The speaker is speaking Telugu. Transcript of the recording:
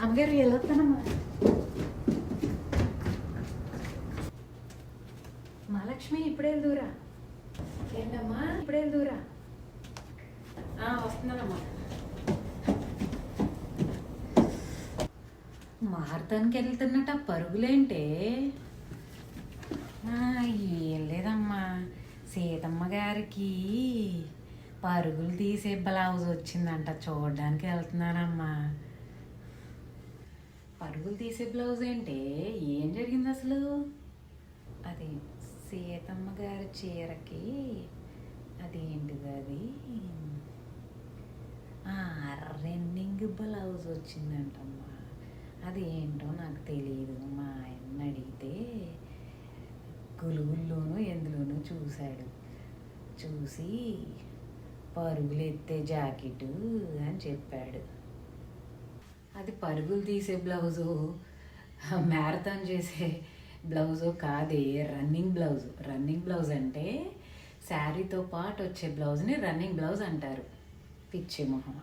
అమ్మగారు వెళ్ళొస్తానమ్మా మహాలక్ష్మి ఇప్పుడే వెళ్దూరా ఏంటమ్మా ఇప్పుడే ఆ, వస్తున్నానమ్మా మారతానికి వెళ్తున్నట్ట పరుగులేంటే ఆ, ఏం లేదమ్మా సీతమ్మ గారికి పరుగులు తీసే బ్లౌజ్ వచ్చిందంట చూడడానికి వెళ్తున్నానమ్మా పరుగులు తీసే బ్లౌజ్ ఏంటే? ఏం జరిగింది అసలు? అది సీతమ్మ గారి చీరకి అది? ఏంటిది అది రన్నింగ్ బ్లౌజ్ వచ్చిందంటమ్మా. అది ఏంటో నాకు తెలియదు మా ఆయన అడిగితే గులుగుల్లోనూ ఎందులోనూ చూశాడు. చూసి పరుగులు ఎత్తే జాకెట్ అని చెప్పాడు. అది పరుగులు తీసే బ్లౌజు మ్యారథాన్ చేసే బ్లౌజు కాదే రన్నింగ్ బ్లౌజ్. రన్నింగ్ బ్లౌజ్ అంటే శారీతో పాటు వచ్చే బ్లౌజ్ని రన్నింగ్ బ్లౌజ్ అంటారు. పిచ్చి మొహం